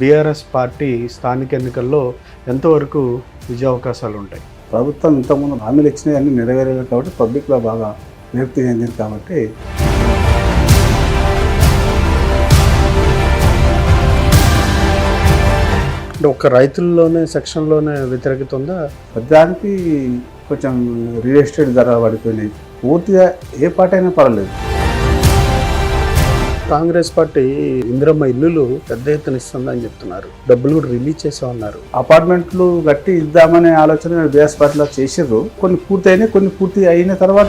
BRS party స్థానిక ఎన్నికల్లో ఎంతవరకు విజయావకాశాలు ఉంటాయి ప్రభుత్వం ఇంతకుముందు హామీలు ఇచ్చినవి అన్ని నెరవేరలేదు కాబట్టి పబ్లిక్లో బాగా విరక్తి చెందింది కాబట్టి అంటే ఒక రైతుల్లోనే సెక్షన్లోనే వ్యతిరేకత ఉందా ప్రతిదానికి కొంచెం రియల్ ఎస్టేట్ ధర పడిపోయినాయి. పూర్తిగా ఏ పాట అయినా పర్వాలేదు. కాంగ్రెస్ పార్టీ ఇందిరమ్మ ఇల్లులు పెద్ద ఎత్తున ఇస్తుందని చెప్తున్నారు. డబ్బులు కూడా రిలీజ్ చేసామన్నారు అపార్ట్మెంట్లు కట్టి ఇద్దామనే ఆలోచన బీఎస్ పార్టీలో చేసిర్రు. కొన్ని పూర్తి అయినాయి కొన్ని పూర్తి అయిన తర్వాత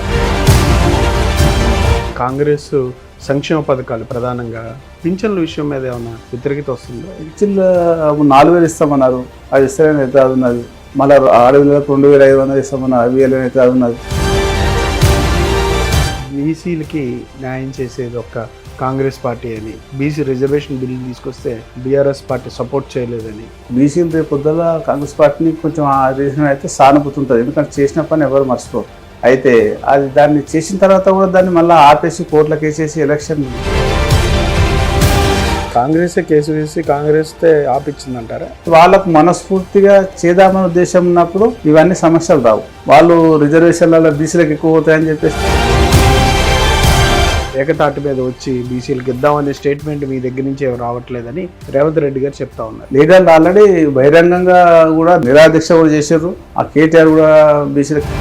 కాంగ్రెస్ సంక్షేమ పథకాలు ప్రధానంగా పింఛన్ల విషయం మీద ఏమైనా వ్యతిరేకత వస్తుందా? ఇచ్చిల్ నాలుగు వేలు ఇస్తామన్నారు. అది ఇస్తారని అయితే అది ఉన్నది మళ్ళీ ఆరు వేలకు రెండు వేల ఐదు వందలు ఇస్తామన్నారు. అవి వేలు అయితే అది ఉన్నది బీసీలకి న్యాయం చేసేది ఒక కాంగ్రెస్ పార్టీ అని బీసీ రిజర్వేషన్ బిల్లు తీసుకొస్తే బీఆర్ఎస్ పార్టీ సపోర్ట్ చేయలేదని. బీసీలు రేపు పొద్దుల కాంగ్రెస్ పార్టీని కొంచెం ఆ రీజన్ అయితే సానుభూతి ఉంటుంది ఎందుకంటే చేసిన పని ఎవరు మర్చిపోరు. అయితే అది దాన్ని చేసిన తర్వాత కూడా దాన్ని మళ్ళీ ఆపేసి కోర్టులకు వేసేసి ఎలక్షన్ కాంగ్రెసే కేసు వేసి కాంగ్రెస్ ఆపిచ్చిందంటారా వాళ్ళకు మనస్ఫూర్తిగా చేద్దామనే ఉద్దేశం ఉన్నప్పుడు ఇవన్నీ సమస్యలు రావు. వాళ్ళు రిజర్వేషన్లలో బీసీలకు ఎక్కువ పోతాయని చెప్పేసి ఏకతాటి మీద వచ్చి బీసీలకు ఇద్దామనే స్టేట్మెంట్ మీ దగ్గర నుంచి రావట్లేదని రేవంత్ రెడ్డి గారు చెప్తా ఉన్నారు. లీడర్లు ఆల్రెడీ బహిరంగంగా కూడా నిరాదీక్ష కూడా చేశారు ఆ కేటీఆర్ కూడా బీసీలకు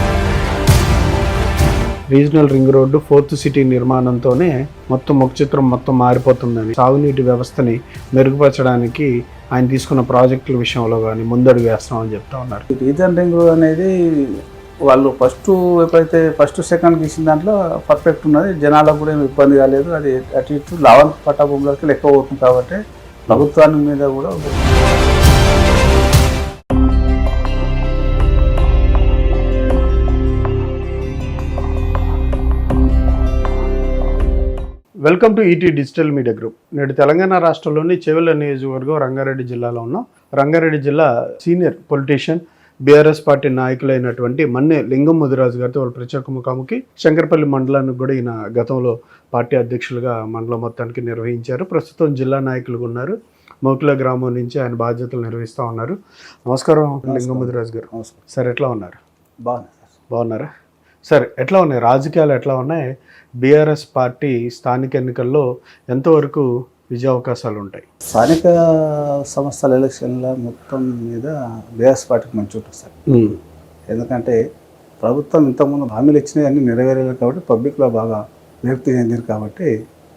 regional ring road fourth city నిర్మాణంతోనే మొత్తం ముఖ చిత్రం మొత్తం మారిపోతుందని సాగునీటి వ్యవస్థని మెరుగుపరచడానికి ఆయన తీసుకున్న ప్రాజెక్టుల విషయంలో కానీ ముందడుగు వేస్తామని చెప్తా ఉన్నారు. రీజన్ రింగ్ రోడ్ అనేది వాళ్ళు ఫస్ట్ ఎప్పుడైతే ఫస్ట్ సెకండ్ గీసిన దాంట్లో పర్ఫెక్ట్ ఉన్నది. జనాలకు కూడా ఏమి ఇబ్బంది కాలేదు. అది అటు ఇటు లావన్ పట్టభూములకి ఎక్కువ అవుతుంది కాబట్టి ప్రభుత్వాన్ని మీద కూడా welcome to ET digital media group నేడు తెలంగాణ రాష్ట్రంలోని చెవెల నియోజకవర్గం రంగారెడ్డి జిల్లాలో ఉన్నాం. రంగారెడ్డి జిల్లా సీనియర్ పొలిటీషియన్ బీఆర్ఎస్ పార్టీ నాయకులైనటువంటి మన్నె లింగం ముదిరాజు గారితో వాళ్ళు ప్రత్యేక ముఖాముఖి శంకరపల్లి మండలానికి కూడా ఈయన గతంలో పార్టీ అధ్యక్షులుగా మండలం మొత్తానికి నిర్వహించారు. ప్రస్తుతం జిల్లా నాయకులుగా ఉన్నారు. మోకుల గ్రామం నుంచి ఆయన బాధ్యతలు నిర్వహిస్తూ ఉన్నారు. నమస్కారం లింగం ముదిరాజు గారు. సార్ ఎట్లా ఉన్నారు? బాగుంది బాగున్నారా? సార్ ఎట్లా ఉన్నాయి? రాజకీయాలు ఎట్లా ఉన్నాయి? బీఆర్ఎస్ పార్టీ స్థానిక ఎన్నికల్లో ఎంతవరకు విజయావకాశాలు ఉంటాయి స్థానిక సంస్థల ఎలక్షన్ల మొత్తం మీద బీఆర్ఎస్ పార్టీకి మంచి ఉంటుంది సార్ ఎందుకంటే ప్రభుత్వం ఇంతకుముందు హామీలు ఇచ్చినవి అన్ని నెరవేరలేదు కాబట్టి పబ్లిక్లో బాగా విరక్తి చెందింది కాబట్టి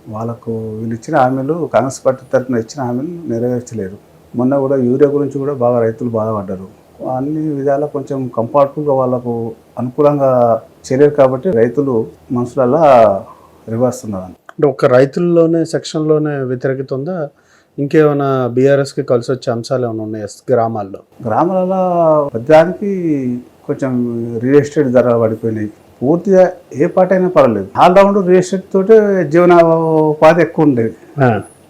వాళ్ళకు వీళ్ళు ఇచ్చిన హామీలు కాంగ్రెస్ పార్టీ తరఫున ఇచ్చిన హామీలు నెరవేర్చలేరు మొన్న కూడా యూరియా గురించి కూడా బాగా రైతులు బాధపడ్డారు. అన్ని విధాల కొంచెం కంఫర్టబుల్గా వాళ్ళకు అనుకూలంగా చేయలేరు కాబట్టి రైతులు మనసులలో రివర్స్ ఉన్నదని అంటే ఒక రైతుల్లోనే సెక్షన్లోనే వ్యతిరేకత ఉందా ఇంకేమైనా బీఆర్ఎస్కి కలిసి వచ్చే అంశాలు ఏమైనా ఉన్నాయా గ్రామాల్లో? గ్రామాలలో ప్రతిదానికి కొంచెం రియల్ ఎస్టేట్ ధర పడిపోయినాయి. పూర్తిగా ఏ పాట అయినా పర్వాలేదు ఆల్రౌండ్ రియల్ ఎస్టేట్ తోటే జీవనోపాధి ఎక్కువ ఉండేది.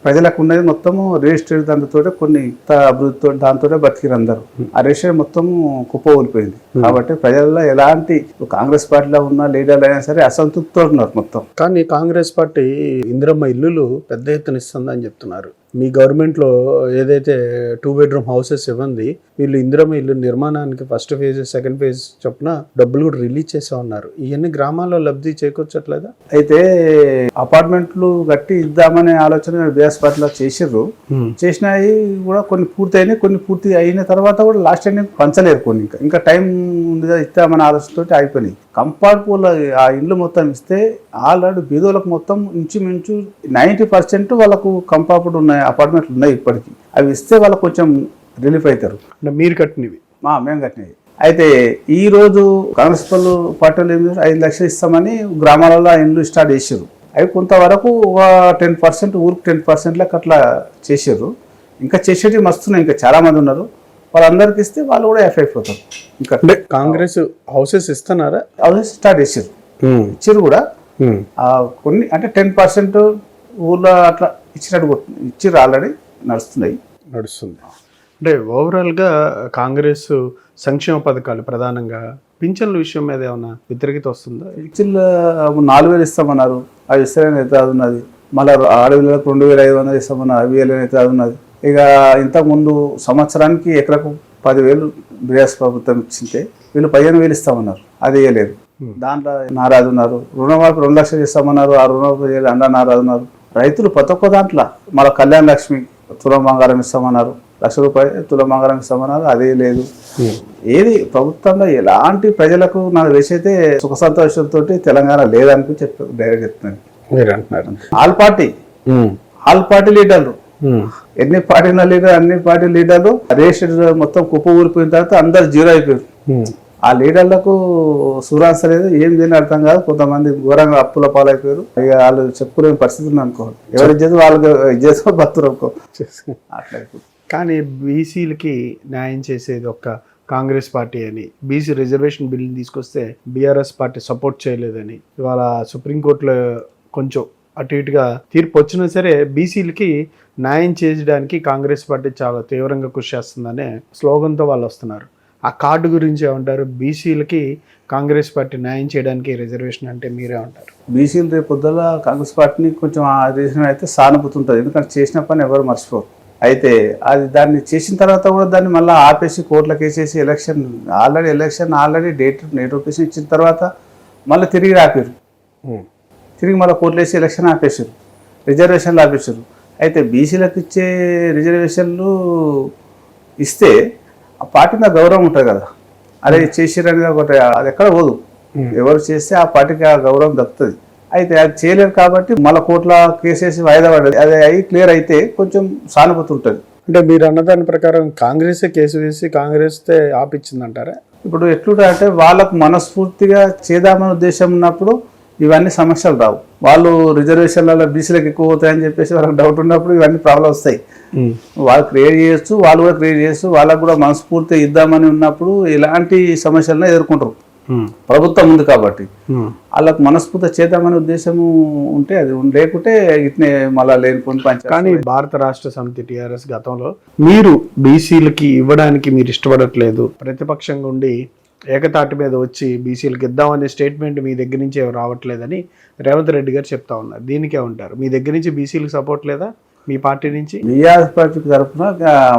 ప్రజలకు ఉన్నది మొత్తము ఎస్టేట్ దాంతో కొన్ని అభివృద్ధితో దాంతో బతికిరు అందరు. ఆ ఎస్టేట్ మొత్తము కుప్పకూలిపోయింది కాబట్టి ప్రజల్లో ఎలాంటి కాంగ్రెస్ పార్టీలో ఉన్న లీడర్లు అయినా సరే అసంతృప్తితో ఉన్నారు మొత్తం. కానీ కాంగ్రెస్ పార్టీ ఇందిరమ్మ ఇల్లులు పెద్ద ఎత్తున ఇస్తుందని చెప్తున్నారు. మీ గవర్నమెంట్లో ఏదైతే టూ బెడ్రూమ్ హౌసెస్ ఇవ్వండి వీళ్ళు ఇందిరమ్మ ఇల్లు నిర్మాణానికి ఫస్ట్ ఫేజ్ సెకండ్ ఫేజ్ చొప్పున డబ్బులు కూడా రిలీజ్ చేసా ఉన్నారు ఇవన్నీ గ్రామాల్లో లబ్ధి చేకూర్చట్లేదా? అయితే అపార్ట్మెంట్లు కట్టి ఇద్దామనే ఆలోచన బీఎస్ పార్టీలో చేసిర్రు చేసినవి కూడా కొన్ని పూర్తి అయినాయి కొన్ని పూర్తి అయిన తర్వాత కూడా లాస్ట్ ఎండింగ్ పంచలేరు కొన్ని ఇంకా. ఇంకా టైం ఉంది కదా ఇస్తామనే ఆలోచనతో అయిపోయినాయి కంపార్ట్పూల్ ఆ ఇండ్లు మొత్తం ఇస్తే ఆల్రెడీ బీదోలకు మొత్తం ఇంచుమించు నైంటీ పర్సెంట్ వాళ్ళకు కంపార్ట్మెంట్ ఉన్నాయి అపార్ట్మెంట్లు ఉన్నాయి ఇప్పటికి. అవి ఇస్తే వాళ్ళకు కొంచెం రిలీఫ్ అవుతారు. అంటే మీరు కట్టినవి. మా మేము కట్టినవి. అయితే ఈ రోజు కాంగ్రెస్ పళ్ళు పార్టీలు ఏం? ఐదు లక్షలు ఇస్తామని గ్రామాలలో ఇండ్లు స్టార్ట్ చేసారు అవి కొంతవరకు ఒక టెన్ పర్సెంట్ ఊరికి టెన్ పర్సెంట్ లెక్క అట్లా చేసారు ఇంకా చేసేటివి మస్తున్నాయి ఇంకా చాలా మంది ఉన్నారు. వాళ్ళందరికి ఇస్తే వాళ్ళు కూడా ఎఫ్ అయిపోతారు. ఇంకా అంటే కాంగ్రెస్ హౌసెస్ ఇస్తున్నారా? హౌసెస్ స్టార్ట్ చేసారు ఇచ్చారు కూడా. కొన్ని అంటే టెన్ పర్సెంట్ ఊర్లో అట్లా ఇచ్చినట్టు ఇచ్చిర్రు ఆల్రెడీ నడుస్తున్నాయి. నడుస్తుంది. అంటే ఓవరాల్గా కాంగ్రెస్ సంక్షేమ పథకాలు ప్రధానంగా పింఛన్ల విషయం మీద ఏమైనా వ్యతిరేకత వస్తుందా? ఇచ్చిల్ నాలుగు వేలు ఇస్తామన్నారు. అవి ఇస్తారని అయితే అది ఉన్నది. మళ్ళీ ఆరు వేలకు రెండు వేల ఐదు వందలు ఇస్తామన్నారు. అవి వేలు అయితే అది ఉన్నది. ఇక ఇంతకుముందు సంవత్సరానికి ఎకరకు పదివేలు బీఆర్ఎస్ ప్రభుత్వం ఇచ్చింటే వీళ్ళు పదిహేను వేలు ఇస్తామన్నారు. అది ఇవ్వలేదు దాంట్లో నారాజు ఉన్నారు. రుణమాఫీ రెండు లక్షలు ఇస్తామన్నారు. ఆ రుణమాఫీ అండా నారాజు ఉన్నారు. రైతులు ప్రతి ఒక్క దాంట్లో మళ్ళీ కళ్యాణ లక్ష్మి తులం బంగారం ఇస్తామన్నారు. లక్ష రూపాయలు తులం బంగారం ఇస్తామన్నారు అదే లేదు. ఏది ప్రభుత్వంలో ఎలాంటి ప్రజలకు నాకు తెలిసైతే సుఖ సంతోషంతో తెలంగాణ లేదనుకు చెప్పి డైరెక్ట్ చెప్తున్నాను. All party. ఆల్ పార్టీ లీడర్లు. ఎన్ని పార్టీల లీడర్ అన్ని పార్టీ లీడర్లు రేషన్ మొత్తం కుప్ప ఊరిపోయిన తర్వాత అందరు జీరో అయిపోయారు. ఆ లీడర్లకు సూరాన్స్ లేదు ఏం చేయని అర్థం కాదు. కొంతమంది ఘోరంగా అప్పుల పాలైపోయారు. ఇక వాళ్ళు చెప్పుకునే పరిస్థితి ఉంది అనుకో ఎవరి చేసి వాళ్ళకి చేసి బతురు అనుకో. అట్లా. కానీ బీసీలకి న్యాయం చేసేది ఒక్క కాంగ్రెస్ పార్టీ అని. బీసీ రిజర్వేషన్ బిల్ని తీసుకొస్తే బీఆర్ఎస్ పార్టీ సపోర్ట్ చేయలేదని. ఇవాళ సుప్రీంకోర్టులో కొంచెం అటు ఇటుగా తీర్పు వచ్చినా సరే బీసీలకి న్యాయం చేయడానికి కాంగ్రెస్ పార్టీ చాలా తీవ్రంగా కృషి చేస్తుందనే స్లోగన్తో వాళ్ళు వస్తున్నారు. ఆ కార్డు గురించి ఏమంటారు? బీసీలకి కాంగ్రెస్ పార్టీ న్యాయం చేయడానికి రిజర్వేషన్ అంటే మీరే ఉంటారు బీసీలు రేపు పొద్దుల కాంగ్రెస్ పార్టీని కొంచెం ఆ రిజర్వేషన్ అయితే సానుభూతి ఉంటుంది. ఎందుకంటే చేసిన పని ఎవరు మర్చిపోరు. అయితే అది దాన్ని చేసిన తర్వాత కూడా దాన్ని మళ్ళీ ఆపేసి కోర్టులకు వేసేసి election already election already date notification ఇచ్చిన తర్వాత మళ్ళీ తిరిగి ఆపారు తిరిగి మళ్ళీ కోర్టులు వేసి ఎలక్షన్ ఆపేసారు రిజర్వేషన్లు ఆపేసారు అయితే బీసీలకు ఇచ్చే రిజర్వేషన్లు ఇస్తే ఆ పార్టీ మీద గౌరవం ఉంటుంది కదా. అదే చేసిరని ఒకటి అది ఎక్కడ పోదు. ఎవరు చేస్తే ఆ పార్టీకి ఆ గౌరవం దక్కుతుంది. అయితే అది చేయలేరు కాబట్టి మళ్ళీ కోర్టుల కేసేసి వాయిదా పడ్డది అది అయి క్లియర్ అయితే కొంచెం సానుభూతి ఉంటుంది అంటే మీరు అన్నదాని ప్రకారం కాంగ్రెస్ కేసు వేసి కాంగ్రెస్ ఆపిచ్చిందంటారా? ఇప్పుడు ఎట్లుంటా అంటే వాళ్ళకు మనస్ఫూర్తిగా చేద్దామనే ఉద్దేశం ఉన్నప్పుడు ఇవన్నీ సమస్యలు రావు. వాళ్ళు రిజర్వేషన్లలో బీసీలకు ఎక్కువ అవుతాయని చెప్పేసి వాళ్ళకి డౌట్ ఉన్నప్పుడు ఇవన్నీ ప్రాబ్లం వస్తాయి. వాళ్ళు క్రియేట్ చేయొచ్చు వాళ్ళు కూడా క్రియేట్ చేయొచ్చు వాళ్ళకు కూడా మనస్ఫూర్తిగా ఇద్దామని ఉన్నప్పుడు ఎలాంటి సమస్యలను ఎదుర్కొంటారు. ప్రభుత్వం ఉంది కాబట్టి. వాళ్ళకు మనస్ఫూర్తి చేద్దామనే ఉద్దేశము ఉంటే అది లేకుంటే ఇట్నే మళ్ళా లేనిపోని పంచాయతీ కానీ భారత రాష్ట్ర సమితి టిఆర్ఎస్ గతంలో మీరు బీసీలకి ఇవ్వడానికి మీరు ఇష్టపడట్లేదు. ప్రతిపక్షంగా ఉండి ఏకతాటి మీద వచ్చి బీసీలకు ఇద్దామనే స్టేట్మెంట్ మీ దగ్గర నుంచి రావట్లేదని రేవంత్ రెడ్డి గారు చెప్తా ఉన్నారు. దీనికే ఉంటారు మీ దగ్గర నుంచి బీసీలకు సపోర్ట్ లేదా? మీ పార్టీ నుంచి? బీఆర్ఎస్ పార్టీ తరఫున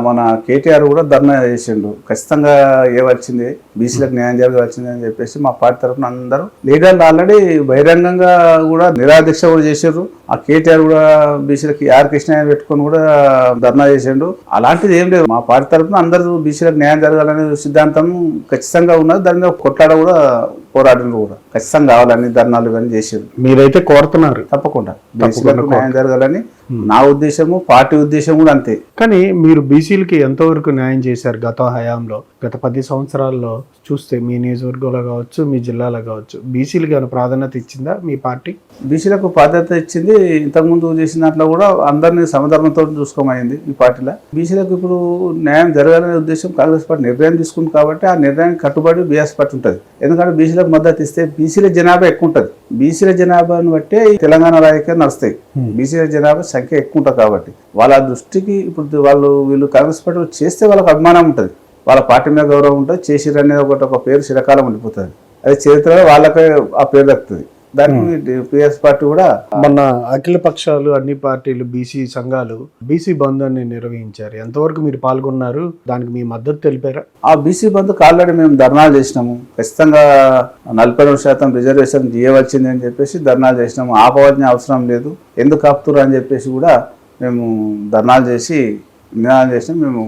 మన కేటీఆర్ కూడా ధర్నా చేసిండు. ఖచ్చితంగా ఏ వచ్చింది బీసీలకు న్యాయం జరగవచ్చింది అని చెప్పేసి మా పార్టీ తరఫున అందరూ లీడర్లు ఆల్రెడీ బహిరంగంగా కూడా నిరాదీక్ష కూడా చేసారు ఆ కేటీఆర్ కూడా బీసీలకి ఆర్ కృష్ణ పెట్టుకొని కూడా ధర్నా చేసిండు. అలాంటిది ఏం లేదు. మా పార్టీ తరఫున అందరూ బీసీలకు న్యాయం జరగాలనే సిద్ధాంతం ఖచ్చితంగా ఉన్నది. దాని మీద కొట్లాడ కూడా పోరాటం కూడా. ఖచ్చితంగా కావాలని ధర్నాలు ఇవన్నీ చేసారు మీరైతే కోరుతున్నారు. తప్పకుండా. బీసీలకు న్యాయం జరగాలని నా ఉద్దేశము పార్టీ ఉద్దేశం కూడా అంతే. కానీ మీరు బీసీలకి ఎంతవరకు న్యాయం చేశారు గత హయాంలో? గత పది సంవత్సరాల్లో చూస్తే మీ నియోజకవర్గంలో కావచ్చు మీ జిల్లాలో కావచ్చు బీసీలకి ఏమైనా ప్రాధాన్యత ఇచ్చిందా మీ పార్టీ? బీసీలకు ప్రాధాన్యత ఇచ్చింది ఇంతకుముందు చేసిన దాంట్లో కూడా అందరినీ సమధర్మంతో చూసుకోమైంది ఈ పార్టీలో. బీసీలకు ఇప్పుడు న్యాయం జరగాలనే ఉద్దేశం కాంగ్రెస్ పార్టీ నిర్ణయం తీసుకుంది కాబట్టి ఆ నిర్ణయానికి కట్టుబడి బీఆర్ఎస్ పార్టీ ఉంటుంది. ఎందుకంటే బీసీలకు మద్దతు ఇస్తే బీసీల జనాభా ఎక్కువ ఉంటుంది బీసీల జనాభాను బట్టే తెలంగాణ రాజకీయాలు నడుస్తాయి. బీసీల జనాభా సంఖ్య ఎక్కువ ఉంటుంది కాబట్టి. వాళ్ళ దృష్టికి ఇప్పుడు వాళ్ళు వీళ్ళు కాంగ్రెస్ పార్టీ చేస్తే వాళ్ళకి అభిమానం ఉంటుంది. వాళ్ళ పార్టీ మీద గౌరవం ఉంటుంది. చేసిరు అనేది ఒకటి ఒక పేరు చిరకాలం ఉండిపోతుంది. అది చరిత్రలో వాళ్ళకే ఆ పేరు దక్కుతుంది. దానికి పిఎస్ పార్టీ కూడా మొన్న అఖిల పక్షాలు అన్ని పార్టీలు బీసీ సంఘాలు బీసీ బంధాన్ని నిర్వహించారు. ఎంతవరకు మీరు పాల్గొన్నారు? దానికి మీ మద్దతు తెలిపారా? ఆ బీసీ బంధుకు ఆల్రెడీ మేము ధర్నాలు చేసినాము. ఖచ్చితంగా నలభై రెండు శాతం రిజర్వేషన్ చేయవలసింది అని చెప్పేసి ధర్నాలు చేసినాము. ఆపవలసిన అవసరం లేదు. ఎందుకు ఆపుతురు అని చెప్పేసి కూడా మేము ధర్నాలు చేసి నినాదం చేసినాం. మేము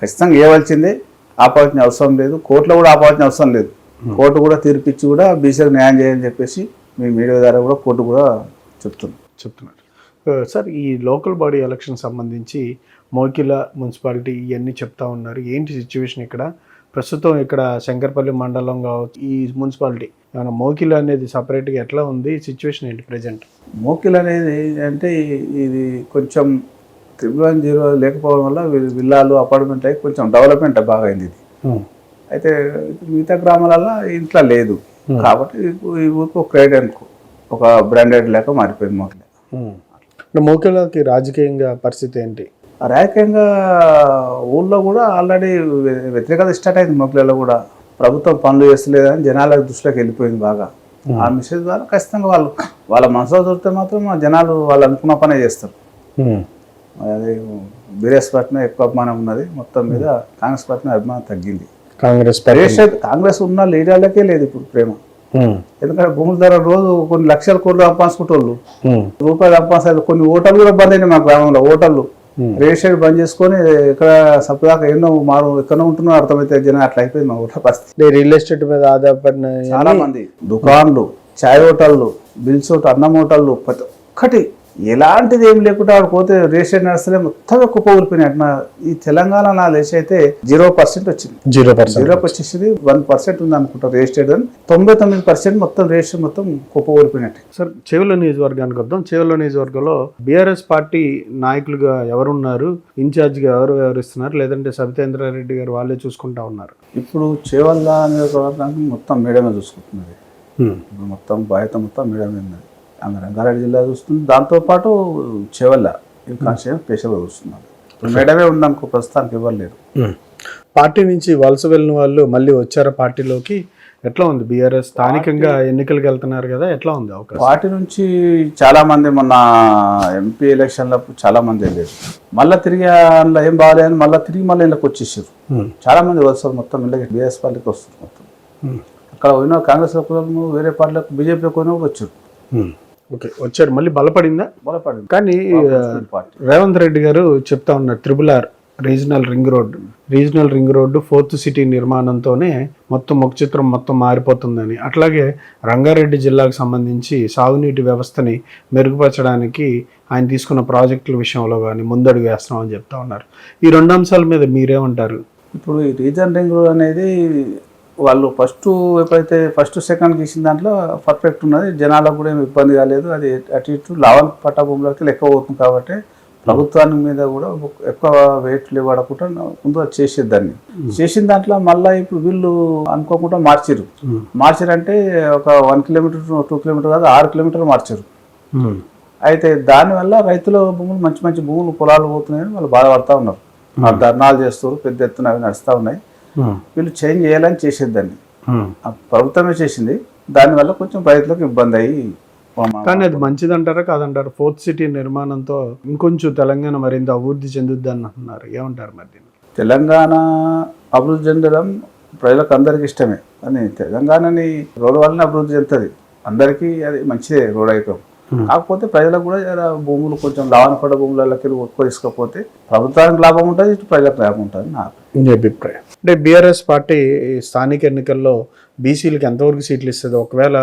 ఖచ్చితంగా ఇవ్వవలసిందే ఆపవలసిన అవసరం లేదు. కోర్టులో కూడా ఆపవలసిన అవసరం లేదు. కోర్టు కూడా తీర్పిచ్చి కూడా బీసీలకు న్యాయం చేయాలని చెప్పేసి మీ మీడియా ద్వారా కూడా కోర్టు కూడా చెప్తున్నాం చెప్తున్నారు. సార్ ఈ లోకల్ బాడీ ఎలక్షన్ సంబంధించి మోకిల మున్సిపాలిటీ ఇవన్నీ చెప్తా ఉన్నారు. ఏంటి సిచ్యువేషన్ ఇక్కడ? ప్రస్తుతం ఇక్కడ శంకర్పల్లి మండలం కావచ్చు ఈ మున్సిపాలిటీ ఏమైనా మోకిల అనేది సపరేట్గా ఎట్లా ఉంది? సిచ్యువేషన్ ఏంటి ప్రజెంట్? మోకిల్ అనేది అంటే ఇది కొంచెం త్రిబుల్ జీరో లేకపోవడం వల్ల విల్లాలు అపార్ట్మెంట్ అయి కొంచెం డెవలప్మెంట్ బాగా అయింది ఇది. అయితే మిగతా గ్రామాలలో ఇంట్లో లేదు. కాబట్టి ఈ- ఊరికి ఒక క్రెడిట్ అనుకో ఒక బ్రాండెడ్ లేక మారిపోయింది మోకిల్ మోకిలకి రాజకీయంగా పరిస్థితి ఏంటి? రాజకీయంగా ఊళ్ళో కూడా ఆల్రెడీ వ్య- వ్యతిరేకత స్టార్ట్ అయింది మోకిలలో కూడా. ప్రభుత్వం పనులు చేస్తలేదని జనాల దృష్టిలోకి వెళ్ళిపోయింది బాగా. ఆ మెసేజ్ ద్వారా ఖచ్చితంగా వాళ్ళు వాళ్ళ మనసులో దొరికితే మాత్రం జనాలు వాళ్ళు అనుకున్న పనే చేస్తారు. అది బీఆర్ఎస్ పార్టీ ఎక్కువ అభిమానం ఉన్నది. మొత్తం మీద కాంగ్రెస్ పార్టీ అభిమానం తగ్గింది. కాంగ్రెస్ రేషన్ కాంగ్రెస్ ఉన్న లీడర్లకే లేదు ఇప్పుడు ప్రేమ. ఎందుకంటే భూముల ధర రోజు కొన్ని లక్షల కోట్లు సంపాదించుకుంటోళ్ళు రూపాయలు సంపాదించాలి కొన్ని ఓటర్లు కూడా బంద్ అయినాయి మా గ్రామంలో ఓటర్లు. రేషన్ బంద్ చేసుకొని ఇక్కడ సపదాకా ఎన్నో మారు ఎక్కడ ఉంటున్నారో అర్థమైతే జనం అట్లా అయిపోయింది మా ఓటర్ పరిస్థితి. రియల్ ఎస్టేట్ మీద ఆధారపడిన చాలా మంది దుకాన్లు చాయ్ హోటళ్ళు బిల్స్ హోటల్ అన్నం హోటళ్ళు ప్రతి ఒక్కటి ఎలాంటిది ఏం లేకుండా ఆడ పోతే రేషన్ నర్సలే మొత్తం కుప్పగొలిపోయినాయి అట్లా ఈ తెలంగాణ నా లేచి అయితే జీరో పర్సెంట్ వచ్చింది. Zero percent. జీరోకి వచ్చేసి వన్ పర్సెంట్ ఉంది అనుకుంటా రిజిస్టర్డ్ అని. తొంభై తొమ్మిది పర్సెంట్ మొత్తం రిజిస్టర్ మొత్తం కుప్పగొలిపోయినట్టు సార్ చెవుల నియోజకవర్గానికి వద్దాం. చెవుల నియోజకవర్గంలో బీఆర్ఎస్ పార్టీ నాయకులుగా ఎవరున్నారు? ఇన్ఛార్జ్గా ఎవరు వ్యవహరిస్తున్నారు? లేదంటే సబితేంద్ర రెడ్డి గారు వాళ్ళే చూసుకుంటా ఉన్నారు? ఇప్పుడు చేవల్ల నియోజకవర్గానికి మొత్తం మేడమే చూసుకుంటున్నది. మొత్తం బాధ్యత మొత్తం మేడమే ఉన్నది. ఆమె రంగారెడ్డి జిల్లా చూస్తుంది. దాంతోపాటు చెవల్ల ఈ కాన్స్టిట్యూషన్ స్పెషల్గా చూస్తున్నారు. ఇప్పుడు మేడమే ఉందనుకో ప్రస్తుతానికి ఇవ్వలేరు పార్టీ నుంచి వలస వెళ్ళిన వాళ్ళు మళ్ళీ వచ్చారా పార్టీలోకి? ఎట్లా ఉంది? బీఆర్ఎస్ స్థానికంగా ఎన్నికలకు వెళ్తున్నారు కదా ఎట్లా ఉంది అవకాశం? పార్టీ నుంచి చాలా మంది మొన్న ఎంపీ ఎలక్షన్లప్పుడు చాలా మంది వెళ్ళారు. మళ్ళీ తిరిగి అందులో ఏం బాగాలేదని మళ్ళీ తిరిగి మళ్ళీ ఇళ్ళకి వచ్చేసారు. Hmm. చాలా మంది వస్తారు మొత్తం ఇళ్ళకి బీఎస్ పార్టీకి వస్తారు మొత్తం. అక్కడ పోయిన కాంగ్రెస్ వేరే పార్టీలకు బీజేపీ పోయినా కూడా వచ్చారు ఓకే వచ్చారు. మళ్ళీ బలపడిందా? బలపడింది. కానీ రేవంత్ రెడ్డి గారు చెప్తా ఉన్నారు triple R regional ring road regional ring road fourth city నిర్మాణంతోనే మొత్తం ముఖ చిత్రం మొత్తం మారిపోతుందని. అట్లాగే రంగారెడ్డి జిల్లాకు సంబంధించి సాగునీటి వ్యవస్థని మెరుగుపరచడానికి ఆయన తీసుకున్న ప్రాజెక్టుల విషయంలో కానీ ముందడుగు వేస్తున్నామని చెప్తా ఉన్నారు. ఈ రెండు అంశాల మీద మీరేమంటారు? ఇప్పుడు ఈ రీజన్ రింగ్ రోడ్ అనేది వాళ్ళు ఫస్ట్ ఎప్పుడైతే ఫస్ట్ సెకండ్ గీసిన దాంట్లో పర్ఫెక్ట్ ఉన్నది. జనాలకు కూడా ఏమి ఇబ్బంది కాలేదు. అది అటు ఇటు లావన్ పట్టా భూములకి లెక్క పోతుంది కాబట్టి ప్రభుత్వానికి మీద కూడా ఎక్కువ వెయిట్లు ఇవ్వడకుండా ముందు అది చేసేది దాన్ని. చేసిన దాంట్లో మళ్ళీ ఇప్పుడు వీళ్ళు అనుకోకుండా మార్చిరు మార్చిరంటే ఒక వన్ కిలోమీటర్ టూ కిలోమీటర్ కాదు ఆరు కిలోమీటర్లు మార్చారు అయితే దానివల్ల రైతుల భూములు మంచి మంచి భూములు పొలాలు పోతున్నాయని వాళ్ళు బాధపడతా ఉన్నారు. ధర్నాలు చేస్తారు పెద్ద ఎత్తున అవి నడుస్తూ ఉన్నాయి. వీళ్ళు చేంజ్ చేయాలని చేసేది దాన్ని ఆ ప్రభుత్వమే చేసింది. దానివల్ల కొంచెం రైతులకు ఇబ్బంది అయ్యి కానీ అది మంచిదంటారా కాదంటారు? ఫోర్త్ సిటీ నిర్మాణంతో ఇంకొంచెం తెలంగాణ మరింత అభివృద్ధి చెందుద్ది అని అంటున్నారు. ఏమంటారు మరి దీన్ని? తెలంగాణ అభివృద్ధి చెందడం ప్రజలకు అందరికి ఇష్టమే. కానీ తెలంగాణని రోడ్డు వల్లనే అభివృద్ధి చెందుతుంది. అందరికీ అది మంచిదే రోడ్ అయిపోయి కాకపోతే ప్రజలకు కూడా భూములు కొంచెం లావన పడ్డ భూములకి ఎక్కువ తీసుకపోతే ప్రభుత్వానికి లాభం ఉంటుంది ఇటు ప్రజలకు లాభం ఉంటుంది నాకు మీ అభిప్రాయం? అంటే బీఆర్ఎస్ పార్టీ స్థానిక ఎన్నికల్లో బీసీలకి ఎంతవరకు సీట్లు ఇస్తుంది ఒకవేళ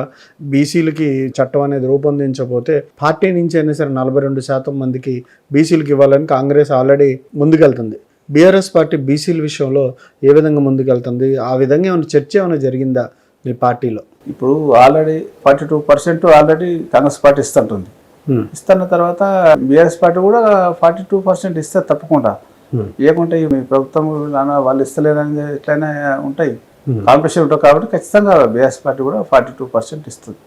బీసీలకి చట్టం అనేది రూపొందించకపోతే పార్టీ నుంచి అయినా సరే నలభై రెండు శాతం మందికి బీసీలకి ఇవ్వాలని కాంగ్రెస్ ఆల్రెడీ ముందుకెళ్తుంది. బీఆర్ఎస్ పార్టీ బీసీల విషయంలో ఏ విధంగా ముందుకెళ్తుంది? ఆ విధంగా ఏమైనా చర్చ ఏమైనా జరిగిందా మీ పార్టీలో? ఇప్పుడు already forty two percent already Congress party ఇస్తుంటుంది. ఇస్తున్న తర్వాత బీఆర్ఎస్ పార్టీ కూడా ఫార్టీ టూ పర్సెంట్ ఇస్తే తప్పకుండా Hmm. ఏముంటే మీ ప్రభుత్వం వాళ్ళు ఇస్తలేరని ఎట్లయినా ఉంటాయి. కాంపిటీషన్ ఉంటుంది కాబట్టి ఖచ్చితంగా బీఆర్ఎస్ పార్టీ కూడా ఫార్టీ టూ పర్సెంట్ ఇస్తుంది.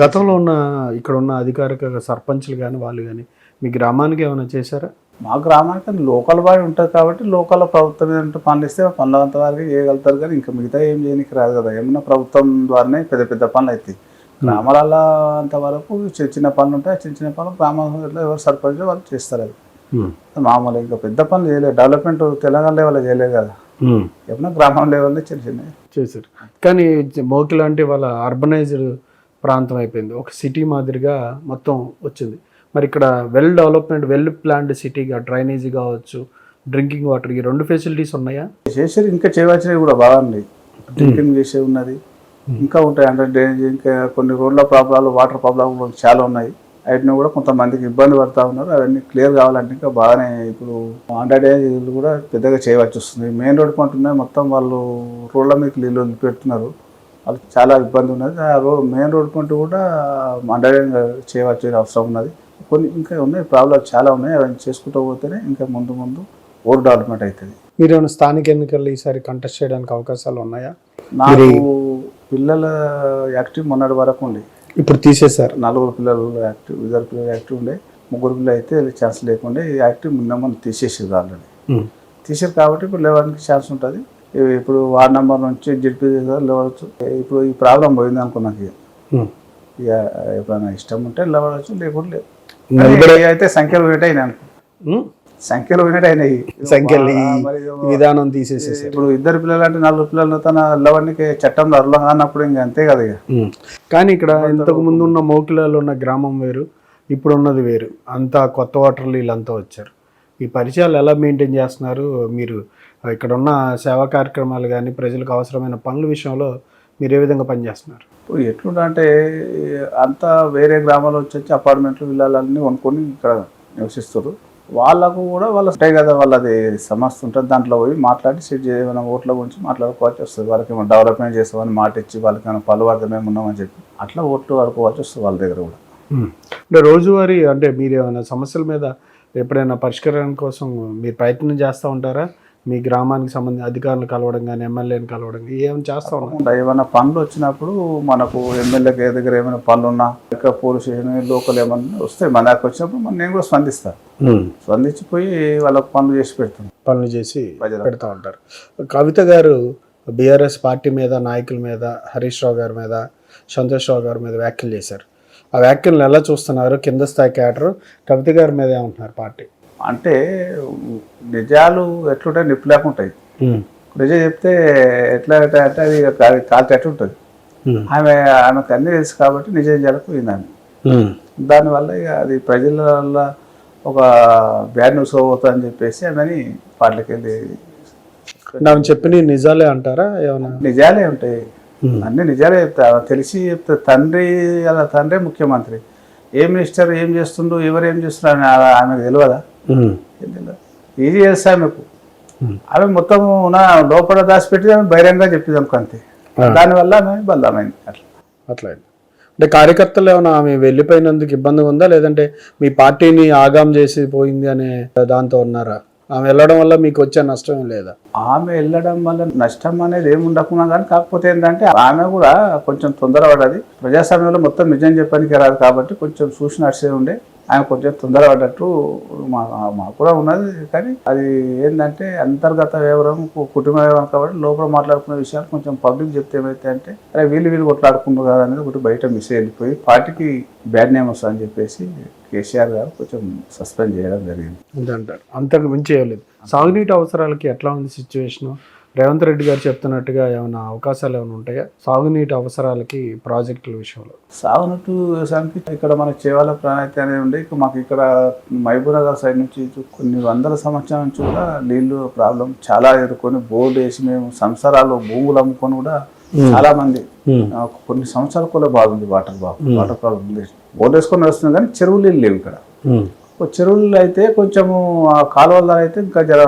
గతంలో ఉన్న ఇక్కడ ఉన్న అధికారిక సర్పంచ్లు కానీ వాళ్ళు కానీ మీ గ్రామానికి ఏమైనా చేశారా? మా గ్రామానికి లోకల్ బాడీ ఉంటుంది కాబట్టి లోకల్ ప్రభుత్వం ఉంటే పనులు ఇస్తే పనులు అంత వరకు చేయగలుగుతారు కానీ ఇంకా మిగతా ఏం చేయడానికి రాదు కదా. ఏమన్నా ప్రభుత్వం ద్వారానే పెద్ద పెద్ద పనులు అవుతాయి. గ్రామాలలో అంతవరకు చిన్న చిన్న పనులు ఉంటాయి. చిన్న చిన్న పనులు గ్రామాలలో ఎవరు సర్పంచ్ వాళ్ళు చేస్తారు అది. మామూలు ఇంకా పెద్ద పనులు చేయలేదు. డెవలప్మెంట్ తెలంగాణ లెవెల్లో చేయలేదు కదా. ఏమన్నా గ్రామం లెవెల్లో చిన్న చిన్న. చేశారు. కానీ మోకి లాంటి వాళ్ళ అర్బనైజ్డ్ ప్రాంతం అయిపోయింది. ఒక సిటీ మాదిరిగా మొత్తం వచ్చింది. మరి ఇక్కడ వెల్ డెవలప్మెంట్ వెల్ ప్లాన్డ్ సిటీగా డ్రైనేజీ కావచ్చు డ్రింకింగ్ వాటర్ ఈ రెండు ఫెసిలిటీస్ ఉన్నాయా? చేసేది ఇంకా చేయవలసినవి కూడా బాగా ఉన్నాయి డ్రింకింగ్ చేసే ఉన్నది. ఇంకా ఉంటాయి. అంటే డ్రైనేజ్ ఇంకా కొన్ని రోడ్ల ప్రాబ్లాలు వాటర్ ప్రాబ్లం చాలా ఉన్నాయి. వాటిని కూడా కొంతమందికి ఇబ్బంది పడతా ఉన్నారు. అవన్నీ క్లియర్ కావాలంటే ఇంకా బాగానే ఇప్పుడు అండర్ డ్రైనేజ్ కూడా పెద్దగా చేయవలసి వస్తుంది. మెయిన్ రోడ్ కొంటున్నాయి మొత్తం వాళ్ళు రోడ్ల మీద నీళ్ళు వదిలిపెడుతున్నారు వాళ్ళకి చాలా ఇబ్బంది ఉన్నది. ఆ రోడ్ మెయిన్ రోడ్ కొంటూ కూడా అండర్ డ్రైనేజ్ చేయవలసిన అవసరం ఉన్నది. కొన్ని ఇంకా ఉన్నాయి ప్రాబ్లమ్స్ చాలా ఉన్నాయి. అవన్నీ చేసుకుంటూ పోతేనే ఇంకా ముందు ముందు ఓవర్ డెవలప్మెంట్ అవుతుంది మీరు ఏమైనా స్థానిక ఎన్నికల్లో ఈసారి కంటెస్ట్ చేయడానికి అవకాశాలు ఉన్నాయా? నాకు పిల్లల యాక్టివ్ మొన్నటి వరకు ఉండే ఇప్పుడు తీసేశారు. నలుగురు పిల్లలు యాక్టివ్ ఇద్దరు పిల్లలు యాక్టివ్ ఉండే ముగ్గురు పిల్లలు అయితే ఛాన్స్ లేకుండే ఈ యాక్టివ్ నిన్న మనం తీసేసేది ఆల్రెడీ. తీసారు కాబట్టి ఇప్పుడు లేవడానికి ఛాన్స్ ఉంటుంది. ఇప్పుడు వార్డ్ నెంబర్ నుంచి జడ్పీ లేవచ్చు. ఇప్పుడు ఈ ప్రాబ్లం పోయింది అనుకున్నాక ఇక. ఎప్పుడైనా ఇష్టం ఉంటే లేవచ్చు లేకుండా లేదు. అయితే సంఖ్యలు వేట్ అనుకో. ఉమ్. సంఖ్యలో పోయినట్టు అయినాయి. సంఖ్యలు విధానం తీసేసేసారు. ఇప్పుడు ఇద్దరు పిల్లలు అంటే నలుగురు పిల్లలు తన లవన్నికి చట్టంలో అర్హం అన్నప్పుడు ఇంక అంతే కదా ఇక. కానీ ఇక్కడ ఇంతకు ముందు ఉన్న మోకిలాలో ఉన్న గ్రామం వేరు ఇప్పుడు ఉన్నది వేరు. అంతా కొత్త ఓటర్లు వీళ్ళంతా వచ్చారు. ఈ పరిచయాలు ఎలా మెయింటైన్ చేస్తున్నారు? మీరు ఇక్కడ ఉన్న సేవా కార్యక్రమాలు కానీ ప్రజలకు అవసరమైన పనుల విషయంలో మీరు ఏ విధంగా పనిచేస్తున్నారు? ఇప్పుడు ఎట్లుంటా అంటే అంతా వేరే గ్రామాలు వచ్చి వచ్చి అపార్ట్మెంట్లు విల్లాలన్నీ కొనుక్కొని ఇక్కడ నివసిస్తారు వాళ్ళకు కూడా వాళ్ళ ఉంటాయి కదా వాళ్ళది సమస్య ఉంటుంది. దాంట్లో పోయి మాట్లాడి సెట్ ఏమైనా ఓట్ల గురించి మాట్లాడుకోవాల్సి వస్తుంది. వాళ్ళకి ఏమైనా డెవలప్మెంట్ చేస్తామని మాట ఇచ్చి వాళ్ళకి ఏమైనా పలువర్ధం ఉన్నామని చెప్పి అట్లా ఓట్లు ఆడుకోవాల్సి వస్తుంది వాళ్ళ దగ్గర కూడా. అంటే రోజువారీ అంటే మీరు ఏమైనా సమస్యల మీద ఎప్పుడైనా పరిష్కారం కోసం మీరు ప్రయత్నం చేస్తూ ఉంటారా? మీ గ్రామానికి సంబంధించి అధికారులు కలవడం కానీ ఎమ్మెల్యేని కలవడం కానీ ఏమైనా చేస్తూ తప్పకుండా. ఏమైనా పనులు వచ్చినప్పుడు మనకు ఎమ్మెల్యేకి దగ్గర ఏమైనా పనులు ఉన్నా ఇక్కడ పోలీస్ లోకల్ ఏమన్నా వస్తాయి మన దాకా వచ్చినప్పుడు మనం నేను కూడా స్పందిస్తాను స్పందించిపోయి వాళ్ళకు పనులు చేసి పెడతాను పనులు చేసి. పెడతా ఉంటారు. కవిత గారు బీఆర్ఎస్ పార్టీ మీద నాయకుల మీద హరీష్ రావు గారి మీద సంతోష్ రావు గారి మీద వ్యాఖ్యలు చేశారు. ఆ వ్యాఖ్యలను ఎలా చూస్తున్నారు? కింద స్థాయి క్యాడర్ కవిత గారి మీద ఏమంటున్నారు పార్టీ? అంటే నిజాలు ఎట్లుంటాయి నిప్పు లేకుంటాయి. నిజం చెప్తే ఎట్లా అంటే అది కాలి- కాల్చేట్టు ఉంటుంది. ఆమె ఆమెకు అన్నీ తెలుసు కాబట్టి నిజం ఆమె దానివల్ల ఇక అది ప్రజల ఒక బ్యాడ్ న్యూస్ అవుతుంది అని చెప్పేసి ఆమెని పాటలకి వెళ్ళి నాకు చెప్పిన నిజాలే అంటారా ఏమన్నా? నిజాలే ఉంటాయి. అన్ని నిజాలే చెప్తా. తెలిసి చెప్తే తండ్రి అలా తండ్రే ముఖ్యమంత్రి. ఏ మినిస్టర్ ఏం చేస్తుండో ఎవరు ఏం చేస్తున్నారు ఆమెకు తెలియదా? ఇది చేస్తా ఆమెకు ఆమె మొత్తం నా లోపల దాచిపెట్టి ఆమె బహిరంగంగా చెప్పింది అనుకో అంతే దానివల్ల ఆమె బలమైంది అట్లా. అట్లా అంటే కార్యకర్తలు ఏమైనా ఆమె వెళ్ళిపోయినందుకు ఇబ్బందిగా ఉందా? లేదంటే మీ పార్టీని ఆగాం చేసి పోయింది అనే దాంతో ఉన్నారా? ఆమె వెళ్ళడం వల్ల మీకు వచ్చే నష్టం లేదా? ఆమె వెళ్ళడం వల్ల నష్టం అనేది ఏమి ఉండకున్నా కానీ కాకపోతే ఏంటంటే ఆమె కూడా కొంచెం తొందరపడ్డది. ప్రజాస్వామ్యంలో మొత్తం నిజం చెప్పడానికి రాదు కాబట్టి కొంచెం చూసి నడిచే ఉండే. ఆయన కొంచెం తొందరపడ్డట్టు మా మాకు కూడా ఉన్నది కానీ అది ఏంటంటే అంతర్గత వివరం కుటుంబ వివరం కాబట్టి లోపల మాట్లాడుకునే విషయాలు కొంచెం పబ్లిక్ చెప్తే ఏమైతే అంటే అరే వీళ్ళు వీళ్ళు కొట్లాడుకుంటారు కదా అనేది ఒకటి బయట మిస్ వెళ్ళిపోయి పార్టీకి బ్యాడ్ నేమ్ వస్తుందని చెప్పేసి కేసీఆర్ గారు కొంచెం సస్పెండ్ చేయడం జరిగింది. అంటారు. అంతకు మించి చేయలేదు సాగునీటి అవసరాలకి ఎట్లా ఉంది సిచ్యువేషన్? రేవంత్ రెడ్డి గారు చెప్తున్నట్టుగా ఏమైనా అవకాశాలు ఏమైనా ఉంటాయా? సాగునీటి అవసరాలకి ప్రాజెక్టుల విషయంలో. సాగునట్టు వ్యవసాయానికి ఇక్కడ మనకి చేవాల ప్రణాళిక అనేది ఉండే మాకు ఇక్కడ మహబూబ్నగర్ సైడ్ నుంచి కొన్ని వందల సంవత్సరాల నుంచి కూడా నీళ్ళు ప్రాబ్లం చాలా ఎదుర్కొని బోర్డు వేసి మేము సంసారాలు భూములు అమ్ముకొని కూడా చాలా మంది కొన్ని సంవత్సరాల కూడా బాగుంది వాటర్ బాగు వాటర్ ప్రాబ్లం బోర్డు వేసుకొని వస్తుంది కానీ చెరువులు లేవు ఇక్కడ. చెరువులు అయితే కొంచెము ఆ కాలువల ద్వారా అయితే ఇంకా జర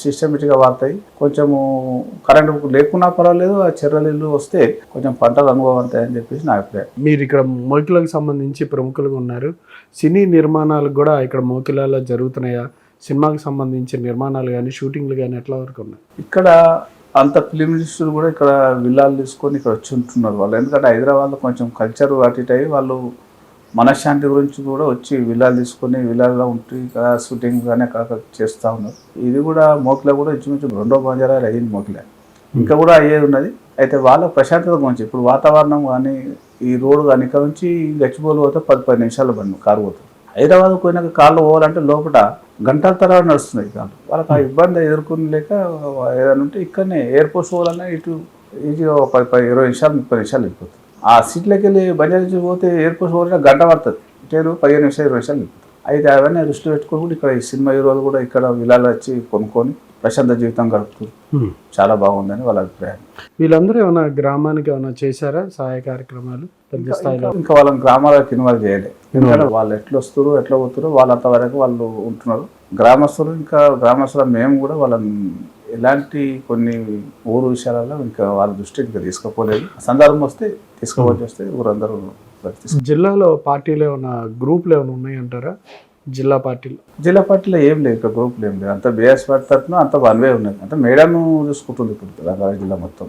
సిస్టమేటిక్గా వాడతాయి. కొంచెము కరెంటు లేకున్నా పర్వాలేదు ఆ చెరువుల నీళ్ళు వస్తే కొంచెం పంటలు అనుభవం అని చెప్పేసి నా అభిప్రాయం. మీరు ఇక్కడ మోకిలకు సంబంధించి ప్రముఖులుగా ఉన్నారు. సినీ నిర్మాణాలు కూడా ఇక్కడ మోకిలాలో జరుగుతున్నాయా? సినిమాకి సంబంధించి నిర్మాణాలు కానీ షూటింగ్లు కానీ ఎట్లా వరకు ఉన్నాయి? ఇక్కడ అంత ఫిలిం ఇండస్ట్రీ కూడా ఇక్కడ విల్లాలు తీసుకొని ఇక్కడ వచ్చి ఉంటున్నారు వాళ్ళు. ఎందుకంటే హైదరాబాద్లో కొంచెం కల్చర్ అటు ఇటు అయ్యి వాళ్ళు మనశ్శాంతి గురించి కూడా వచ్చి విల్లాలు తీసుకొని విల్లాల్లో ఉంటూ ఇక్కడ షూటింగ్ కానీ అక్కడ చేస్తూ ఉన్నారు. ఇది కూడా మోకిలా కూడా ఇంచుమించు రెండో బంజారాలు అయ్యింది మోకిలా. ఇంకా కూడా అయ్యేది ఉన్నది. అయితే వాళ్ళ ప్రశాంతత గురించి ఇప్పుడు వాతావరణం కానీ ఈ రోడ్డు కానీ ఇక్కడ నుంచి గచ్చిబోలు పోతే పది పది నిమిషాలు బండి కారు పోతుంది. హైదరాబాద్ పోయినాక కార్లు పోవాలంటే లోపల గంటల తరబడి నడుస్తున్నాయి కార్లు వాళ్ళకి ఆ ఇబ్బంది ఎదుర్కొని లేక ఏదైనా ఉంటే ఇక్కడనే ఎయిర్పోర్ట్స్ పోవాలన్నా ఇటు ఈజీగా ఒక పది పది ఇరవై నిమిషాలు ముప్పై నిమిషాలు వెళ్ళిపోతుంది ఆ సీట్లోకి వెళ్ళి బంజారా నుంచి పోతే ఎయిర్పోర్ట్స్ పోవాలంటే గంట పడుతుంది. ఇటు పదిహేను నిమిషాలు ఇరవై నిమిషాలు అయితే అవన్నీ దృష్టిలో పెట్టుకొని కూడా ఇక్కడ ఈ సినిమా హీరోలు కూడా ఇక్కడ విలాలు వచ్చి కొనుక్కొని ప్రశాంత జీవితం గడుపుతారు చాలా బాగుందని వాళ్ళ అభిప్రాయం. వీళ్ళందరూ ఏమైనా గ్రామానికి ఏమైనా చేశారా సహాయ కార్యక్రమాలు? పెద్ద స్థాయిలో? ఇంకా వాళ్ళని గ్రామాలకు ఇన్వాల్వ్ చేయలేదు ఎందుకంటే వాళ్ళు ఎట్లా వస్తారు ఎట్లా పోతారో వాళ్ళంత వరకు వాళ్ళు ఉంటున్నారు. గ్రామస్తులు ఇంకా గ్రామస్తులు మేము కూడా వాళ్ళని ఎలాంటి కొన్ని ఊరు విషయాలలో ఇంకా వాళ్ళ దృష్టికి ఇంకా తీసుకుపోలేదు. సందర్భం వస్తే తీసుకోవచ్చు వస్తే ఊరందరూ జిల్లాలో పార్టీలు ఏమైనా గ్రూపులు ఏమైనా ఉన్నాయంటారా? జిల్లా పార్టీలు? జిల్లా పార్టీలో ఏం లేదు ఇక్కడ గ్రూపులు ఏం లేదు అంత బీఎస్ పార్టీ తరఫున అంత వన్ వే ఉన్నది. అంటే మేడం చూసుకుంటుంది ఇప్పుడు తెలంగాణ జిల్లా మొత్తం.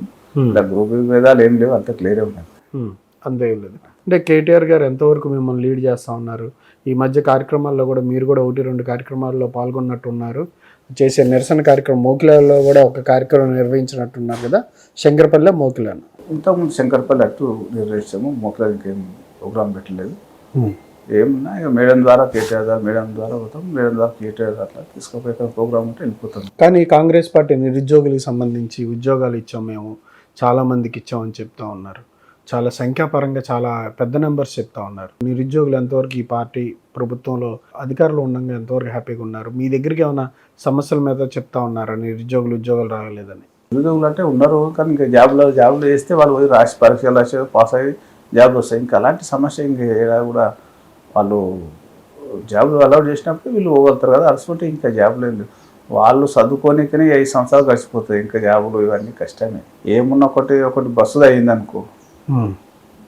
ఇలా గ్రూప్ భేదాలు ఏం లేవు అంత క్లియర్ ఉన్నది ఉమ్, అంతే లేదు. అంటే కేటీఆర్ గారు ఎంతవరకు మిమ్మల్ని లీడ్ చేస్తూ ఉన్నారు? ఈ మధ్య కార్యక్రమాల్లో కూడా మీరు కూడా ఒకటి రెండు కార్యక్రమాల్లో పాల్గొన్నట్టు ఉన్నారు. చేసే నిరసన కార్యక్రమం మోకిలాలో కూడా ఒక కార్యక్రమం నిర్వహించినట్టున్నారు కదా శంకరపల్లె మోకిలాను. ఇంతకుముందు శంకర్పల్లి అట్టు నిర్వహించాము మొక్కలు ఇంకేం ప్రోగ్రామ్ పెట్టలేదు. ఏమున్నా ఇక మేడం ద్వారా కేటీఆర్ ద్వారా మేడం ద్వారా పోతాం మేడం ద్వారా కేటీఆర్ అట్లా తీసుకుపోయి ప్రోగ్రామ్ ఉంటే వెళ్ళిపోతాం. కానీ కాంగ్రెస్ పార్టీ నిరుద్యోగులకు సంబంధించి ఉద్యోగాలు ఇచ్చాం మేము చాలా మందికి ఇచ్చామని చెప్తా ఉన్నారు. చాలా సంఖ్యాపరంగా చాలా పెద్ద నెంబర్స్ చెప్తా ఉన్నారు. నిరుద్యోగులు ఎంతవరకు ఈ పార్టీ ప్రభుత్వంలో అధికారులు ఉండగా ఎంతవరకు హ్యాపీగా ఉన్నారు? మీ దగ్గరికి ఏమైనా సమస్యల మీద చెప్తా ఉన్నారా? నిరుద్యోగులు ఉద్యోగాలు రాగలేదని నిరుద్యోగులు అంటే ఉన్నారు కానీ ఇంకా జాబ్లో జాబ్లు వేస్తే వాళ్ళు పోయి రాసి పరీక్షలు రాసి పాస్ అయ్యి జాబ్లు వస్తాయి. ఇంకా అలాంటి సమస్య ఇంకా కూడా వాళ్ళు జాబ్లు అలౌట్ చేసినప్పుడు వీళ్ళు పోగలుగుతారు కదా అలసిపోతే ఇంకా జాబ్లు ఏం వాళ్ళు చదువుకోనికనే ఐదు సంవత్సరాలు గడిచిపోతుంది ఇంకా జాబులు ఇవన్నీ కష్టమే. ఏమున్న ఒకటి ఒకటి బస్సులు అయిందనుకో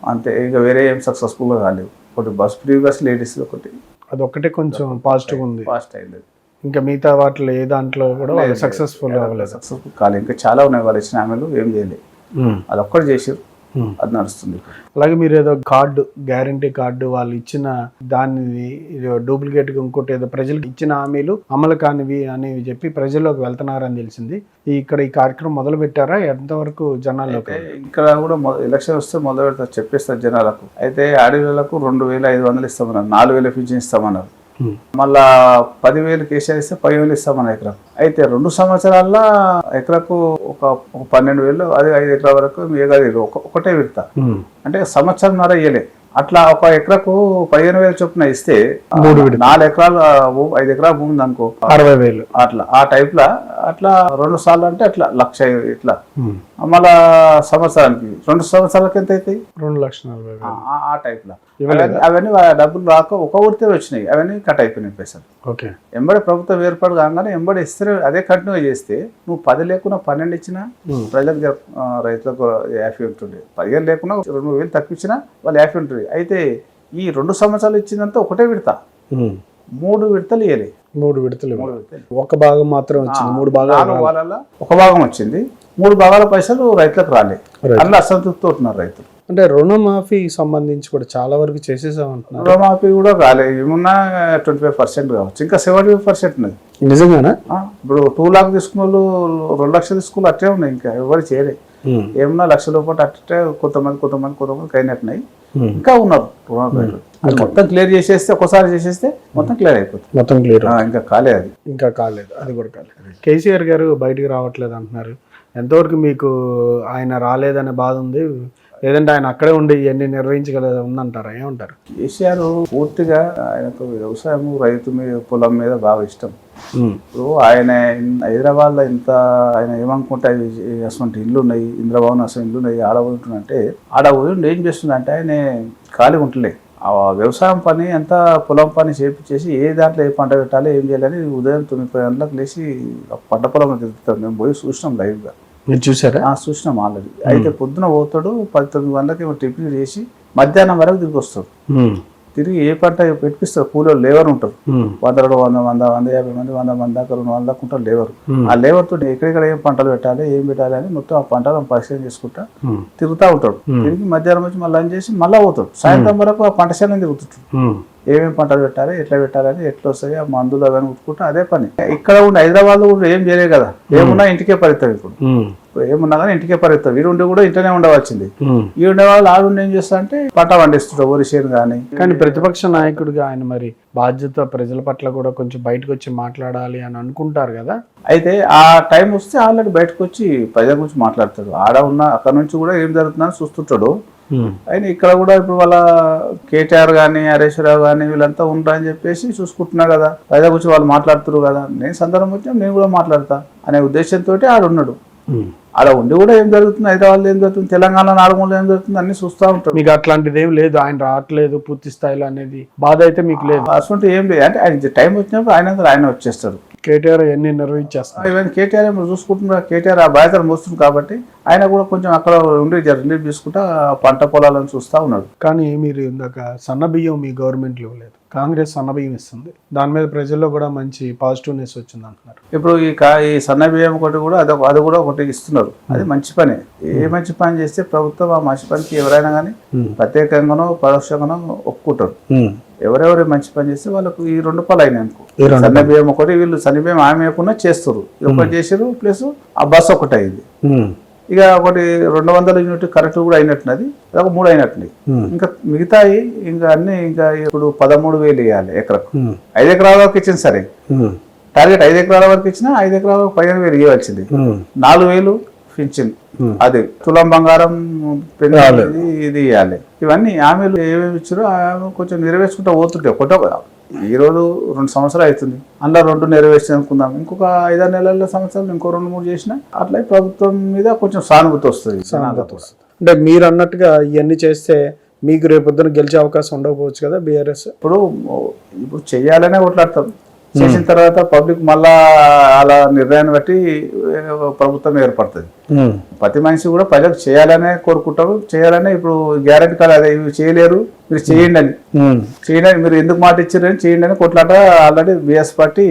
అంతే ఇక వేరే ఏం సక్సెస్ఫుల్గా కాలేవు ఒకటి బస్ బస్ లేడీస్ ఒకటి. అదొక్కటే కొంచెం పాజిటివ్ ఉంది. ఫాస్ట్ అయింది. ఇంకా మిగతా వాటిలో ఏ దాంట్లో కూడా సక్సెస్ఫుల్ అవ్వలేదు. సక్సెస్ఫుల్ కాలేదు. ఇంకా చాలా ఉన్నాయి వాళ్ళు ఇచ్చిన ఆమెలు ఏం చేయలేదు. అది ఒక్కటి చేసారు Hmm. అది నడుస్తుంది. అలాగే మీరు ఏదో కార్డు గ్యారంటీ కార్డు వాళ్ళు ఇచ్చిన దాన్ని డూప్లికేట్ ఇంకోటి ఏదో ప్రజలకు ఇచ్చిన హామీలు అమలు కానివి అనేవి చెప్పి ప్రజల్లోకి వెళ్తున్నారని తెలిసింది. ఇక్కడ ఈ కార్యక్రమం మొదలు పెట్టారా? ఎంతవరకు అయితే ఇక్కడ కూడా ఎలక్షన్ వస్తే మొదలు పెడతారు చెప్పేస్తారు జనాలకు. అయితే ఆడవాళ్ళకు రెండు వేల ఐదు వందలు ఇస్తామన్నారు నాలుగు వేల పింఛన్ ఇస్తామన్నారు. Hmm. మళ్ళా పదివేలు కేసీఆర్ ఇస్తే పదివేలు ఇస్తామన్నారు ఎకరా అయితే రెండు సంవత్సరాల్లో ఎకరకు ఒక పన్నెండు వేలు అది ఐదు ఎకరా వరకు ఒక ఒకటే విడతా. అంటే సంవత్సరంన్నర ఇయ్యలే. అట్లా ఒక ఎకరకు పదిహేను వేలు చొప్పున ఇస్తే. నాలుగు ఎకరాలు ఐదు ఎకరాల భూమి ఉంది అనుకో. అరవై వేలు. అట్లా. ఆ టైప్ లా అట్లా రెండు సార్లు అంటే అట్లా లక్ష ఇట్లా. మళ్ళా సంవత్సరానికి? రెండు సంవత్సరాలకి ఎంత అవుతాయి రెండు లక్షల నలభై ఆ- ఆ టైప్ లా అవన్నీ డబ్బులు రాక ఒక ఊరితే వచ్చినాయి. అవన్నీ కట్ అయిపోయినాయి పైసలు. ఓకే. ఎంబడి ప్రభుత్వం ఏర్పాటు కాగానే ఎంబడి ఇస్తే అదే కంటిన్యూ చేస్తే నువ్వు పది లేకున్నా పన్నెండు ఇచ్చినా. ప్రజలకు రైతులకు యాఫీ ఉంటుంది. పదిహేను లేకున్నా రెండు మూడు వేలు తక్కువ ఇచ్చినా వాళ్ళు యాఫీ ఉంటుంది. అయితే ఈ రెండు సంవత్సరాలు ఇచ్చిందంతా ఒకటే విడత. మూడు విడతలు ఇయ్యలే. మూడు విడతలు మూడు విడతలు. ఒక భాగం మాత్రం వచ్చింది మూడు భాగాలు వాళ్ళ ఒక భాగం వచ్చింది. మూడు భాగాల పైసలు రైతులకు రాలే. Right. అందులో అసంతృప్తి అవుతున్నారు రైతులు. అంటే రుణమాఫీ సంబంధించి కూడా చాలా వరకు చేసేసామంటున్నారు. రుణమాఫీ కూడా కాలే ఏమున్నా ట్వంటీ ఫైవ్ పర్సెంట్ కావచ్చు. ఇంకా సెవెంటీ ఫైవ్ పర్సెంట్ ఉన్నది. నిజంగానా? ఇప్పుడు టూ లాక్ తీసుకున్న వాళ్ళు రెండు లక్షలు తీసుకున్న అట్టే ఉన్నాయి. ఇంకా ఎవరు చేయలే. Hmm. ఏమన్నా లక్ష రూపాయలు అట్టే కొంతమంది కొంతమంది కొంతమంది అయినట్టున్నాయి Hmm. ఇంకా ఉన్నారు. రుణమాఫీలు అది మొత్తం క్లియర్ చేసేస్తే ఒకసారి చేసేస్తే మొత్తం క్లియర్ అయిపోతుంది. మొత్తం క్లియర్ ఇంకా కాలే అది. ఇంకా కాలేదు. అది కూడా కాలేదు. కేసీఆర్ గారు బయటికి రావట్లేదు అంటున్నారు. ఎంతవరకు మీకు ఆయన రాలేదనే బాధ ఉంది? లేదంటే ఆయన అక్కడే ఉండి ఇవన్నీ నిర్వహించగల ఉందంటారా? ఏమంటారు? కేసీఆర్ పూర్తిగా ఆయనకు వ్యవసాయం రైతు మీద పొలం మీద బాగా ఇష్టం. ఇప్పుడు ఆయన ఇన్- హైదరాబాద్లో ఇంత ఆయన ఏమనుకుంటే అసలు ఇల్లు ఉన్నాయి ఇంద్రభవన్ అసలు ఇల్లు ఉన్నాయి ఆడ ఉంటుందంటే ఆడ ఏం చేస్తుందంటే ఆయన ఖాళీ ఉంటలే. ఆ వ్యవసాయం పని అంతా పొలం పని చేపించేసి ఏ దాంట్లో ఏ పంట పెట్టాలి ఏం చేయాలని ఉదయం తొమ్మిది పది గంటలకు లేచి పంట పొలంలో తిరుగుతాం. మేము పోయి చూసినాం లైవ్గా. మీరు చూసారా? ఆ చూసినాం ఆల్రెడీ. అయితే పొద్దున పోతాడు పది తొమ్మిది గంటలకి టిఫిన్ చేసి మధ్యాహ్నం వరకు తిరిగి వస్తాడు. ఉమ్. తిరిగి ఏ పంట పెట్టిస్తారు కూలీలు లేబర్ ఉంటారు. వంద రెండు వంద వంద వంద యాభై మంది వంద మంది దాకా రెండు వందల దాకా ఉంటారు లేబర్. ఆ లేబర్ తోటి ఎక్కడెక్కడ ఏం పంటలు పెట్టాలి ఏం పెట్టాలి అని మొత్తం ఆ పంటలను పరిశీలన చేసుకుంటా. తిరుగుతూ ఉంటాడు. తిరిగి మధ్యాహ్నం వచ్చి మళ్ళీ చేసి మళ్ళీ పోతాడు. సాయంత్రం వరకు ఆ పంట చేలను తిరుగుతుంటాడు. ఏమేమి పంటలు పెట్టాలి ఎట్లా పెట్టాలని ఎట్లా వస్తాయి ఆ మందులు అవన్నీ ఉట్టుకుంటా అదే పని. ఇక్కడ ఉండి హైదరాబాద్లో కూడా ఏం చేయలేదు కదా. ఏమున్నా ఇంటికే పరిస్తాం ఇప్పుడు. ఇప్పుడు ఏమున్నా కానీ ఇంటికే పరిస్తాం వీడు ఉండి కూడా ఇంట్లోనే ఉండవచ్చింది. ఈ ఉండే వాళ్ళు ఆడుండి ఏం చేస్తా అంటే పంట పండిస్తుంటారు వరి చేను కానీ కానీ ప్రతిపక్ష నాయకుడిగా ఆయన మరి బాధ్యత ప్రజల పట్ల కూడా కొంచెం బయటకు వచ్చి మాట్లాడాలి అని అనుకుంటారు కదా? అయితే ఆ టైం వస్తే ఆల్రెడీ బయటకు వచ్చి ప్రజల గురించి మాట్లాడతాడు. ఆడ ఉన్న అక్కడ నుంచి కూడా ఏం జరుగుతుందని చూస్తుంటాడు. ఆయన ఇక్కడ కూడా ఇప్పుడు వాళ్ళ కేటీఆర్ కానీ హరీశ్వరరావు కానీ వీళ్ళంతా ఉంటారని అని చెప్పేసి చూసుకుంటున్నా కదా. ప్రజల గురించి వాళ్ళు మాట్లాడుతున్నారు కదా. నేను సందర్భం వచ్చినా నేను కూడా మాట్లాడతా అనే ఉద్దేశంతో ఆడ ఉన్నాడు ఆడ ఉండి కూడా ఏం జరుగుతుంది? హైదరాబాద్లో ఏం జరుగుతుంది? తెలంగాణ నాలుగులో ఏం జరుగుతుంది? అన్ని చూస్తూ ఉంటాడు మీకు అట్లాంటిది ఏం లేదు. ఆయన రావట్లేదు పూర్తి స్థాయిలో అనేది బాధ అయితే మీకు లేదు. అసలు ఏం లేదు. అంటే ఆయన టైం వచ్చినప్పుడు ఆయన ఆయన వచ్చేస్తాడు కేటీఆర్ అన్ని నిర్వహించేస్తారు. ఇవన్నీ కేటీఆర్ ఏమో చూసుకుంటున్నారు కేటీఆర్ ఆ బాధ్యతలు మోస్తుంది కాబట్టి ఆయన కూడా కొంచెం అక్కడ ఉండి రిలీఫ్ తీసుకుంటా పంట పొలాలను చూస్తూ ఉన్నాడు. కానీ మీరు ఇందాక సన్న బియ్యం మీ గవర్నమెంట్లో ఇవ్వలేదు కాంగ్రెస్ సన్న బియ్యం ఇస్తుంది. దాని మీద ప్రజల్లో కూడా మంచి పాజిటివ్నెస్ వచ్చింది అంటున్నారు ఇప్పుడు ఈ ఈ సన్న బియ్యం ఒకటి కూడా అది అది కూడా ఒకటి ఇస్తున్నారు. అది మంచి పని. ఏ మంచి పని చేస్తే ప్రభుత్వం ఆ మంచి పనికి ఎవరైనా కానీ ప్రత్యేకంగానో పరోక్షంగానో ఒప్పుకుంటారు. ఎవరెవరు మంచి పని చేస్తే వాళ్ళకు ఈ రెండు పనులు అయినాయి అనుకో. ఈ రెండు సన్న బియ్యం ఒకటి వీళ్ళు సన్న బియ్యం ఆమె వేయకుండా చేస్తారు ఒకటి చేసారు ప్లస్ ఆ బస్ ఒకటి అయింది ఇక ఒకటి రెండు వందల యూనిట్ కరెక్ట్ కూడా అయినట్టున్నది ఒక మూడు అయినట్టున్నాయి ఇంకా మిగతాయి ఇంకా అన్ని ఇంకా ఇప్పుడు పదమూడు వేలు ఇవ్వాలి ఎకరకు. ఐదు ఎకరాల వరకు ఇచ్చింది సరే. టార్గెట్ ఐదు ఎకరాల వరకు ఇచ్చినా ఐదు ఎకరాల వరకు పదిహేను వేలు ఇవ్వాల్సింది. నాలుగు వేలు పింఛన్ అది తులం బంగారం పెళ్ళి ఇది ఇవ్వాలి. ఇవన్నీ హామీలు ఏమేమి ఇచ్చారో ఆమె కొంచెం నెరవేర్చుకుంటూ పోతుంటే ఒకటో ఈ రోజు రెండు సంవత్సరాలు అవుతుంది. అందులో రెండు నెరవేర్చి అనుకుందాం. ఇంకొక ఐదారు నెలల సంవత్సరాలు ఇంకో రెండు మూడు చేసినా అట్లా ప్రభుత్వం మీద కొంచెం సానుభూతి వస్తుంది జనాలతో. అంటే మీరు అన్నట్టుగా ఇవన్నీ చేస్తే మీకు రేపొద్దున గెలిచే అవకాశం ఉండకపోవచ్చు కదా బీఆర్ఎస్? ఇప్పుడు ఇప్పుడు చెయ్యాలనే కొట్లాడతాం చేసిన తర్వాత పబ్లిక్ మళ్ళా అలా నిర్ణయాన్ని బట్టి ప్రభుత్వం ఏర్పడుతుంది. ప్రతి మనిషి కూడా ప్రజలకు చేయాలనే కోరుకుంటారు. చేయాలనే ఇప్పుడు గ్యారెంటీ కాదు అదే ఇవి చేయలేరు. మీరు చేయండి అని. చేయండి మీరు ఎందుకు మాట ఇచ్చారని చేయండి అని కొట్లాట ఆల్రెడీ బిఎస్ పార్టీ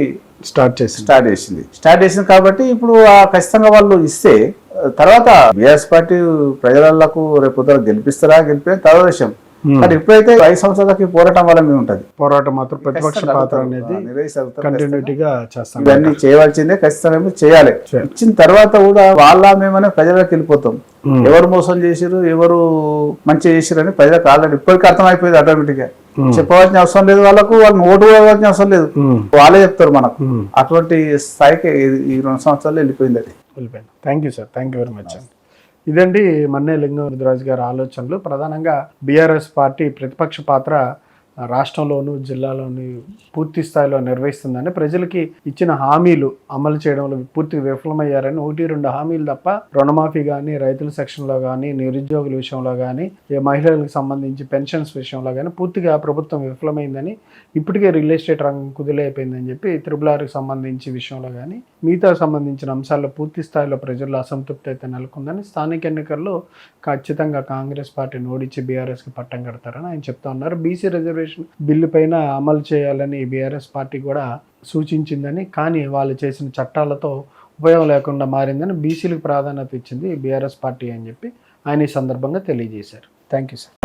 స్టార్ట్ చేసింది. స్టార్ట్ చేసింది. స్టార్ట్ చేసింది కాబట్టి ఇప్పుడు ఆ ఖచ్చితంగా వాళ్ళు ఇస్తే తర్వాత బిఎస్ పార్టీ ప్రజలకు రేపు గెలిపిస్తారా గెలిపే తర్వాత విషయం. కానీ ఇప్పుడైతే ఐదు సంవత్సరాలకి పోరాటం వల్ల మీద ఉంటుంది. పోరాటం మాత్రం ప్రతిపక్ష పాత్ర అనేది కంటిన్యూటీగా చేస్తాం. ఇవన్నీ చేయవలసిందే ఖచ్చితంగా చేయాలి. ఇచ్చిన తర్వాత కూడా వాళ్ళ మేమనే ప్రజలకు వెళ్ళిపోతాం. ఎవరు మోసం చేసిరు ఎవరు మంచి చేసిరు అని ప్రజలకు ఆల్రెడీ ఇప్పటికీ అర్థమైపోయింది ఆటోమేటిక్గా చెప్పవలసిన అవసరం లేదు వాళ్ళకు వాళ్ళని ఓటు వేయవలసిన అవసరం లేదు. వాళ్ళే చెప్తారు మనకు. అటువంటి స్థాయికి ఈ- రెండు సంవత్సరాలు వెళ్ళిపోయింది అది. వెళ్ళిపోయాను thank you sir thank you very much అండి ఇదండి మన్నే లింగం రుద్రాజ్ గారి ఆలోచనలు. ప్రధానంగా బీఆర్ఎస్ పార్టీ ప్రతిపక్ష పాత్ర రాష్ట్రంలోను జిల్లాలోని పూర్తి స్థాయిలో నిర్వహిస్తుందని ప్రజలకి ఇచ్చిన హామీలు అమలు చేయడంలో పూర్తిగా విఫలమయ్యారని ఒకటి రెండు హామీలు తప్ప రుణమాఫీ కానీ రైతుల సెక్షన్లో కానీ నిరుద్యోగుల విషయంలో కానీ మహిళలకు సంబంధించి పెన్షన్స్ విషయంలో కానీ పూర్తిగా ప్రభుత్వం విఫలమైందని ఇప్పటికే రియల్ ఎస్టేట్ రంగం కుదిలైపోయిందని చెప్పి త్రిబుల్ ఆర్కి సంబంధించి విషయంలో కానీ మిగతా సంబంధించిన అంశాల్లో పూర్తి స్థాయిలో ప్రజల్లో అసంతృప్తి అయితే నెలకొందని స్థానిక ఎన్నికల్లో ఖచ్చితంగా కాంగ్రెస్ పార్టీని ఓడించి బీఆర్ఎస్కి పట్టం కడతారని ఆయన చెప్తా ఉన్నారు. బీసీ రిజర్వేషన్ రిజర్వేషన్ బిల్లు పైన అమలు చేయాలని బీఆర్ఎస్ పార్టీ కూడా సూచించిందని కానీ వాళ్ళు చేసిన చట్టాలతో ఉపయోగం లేకుండా మారిందని బీసీలకు ప్రాధాన్యత ఇచ్చింది బీఆర్ఎస్ పార్టీ అని చెప్పి ఆయన ఈ సందర్భంగా తెలియజేశారు. Thank you sir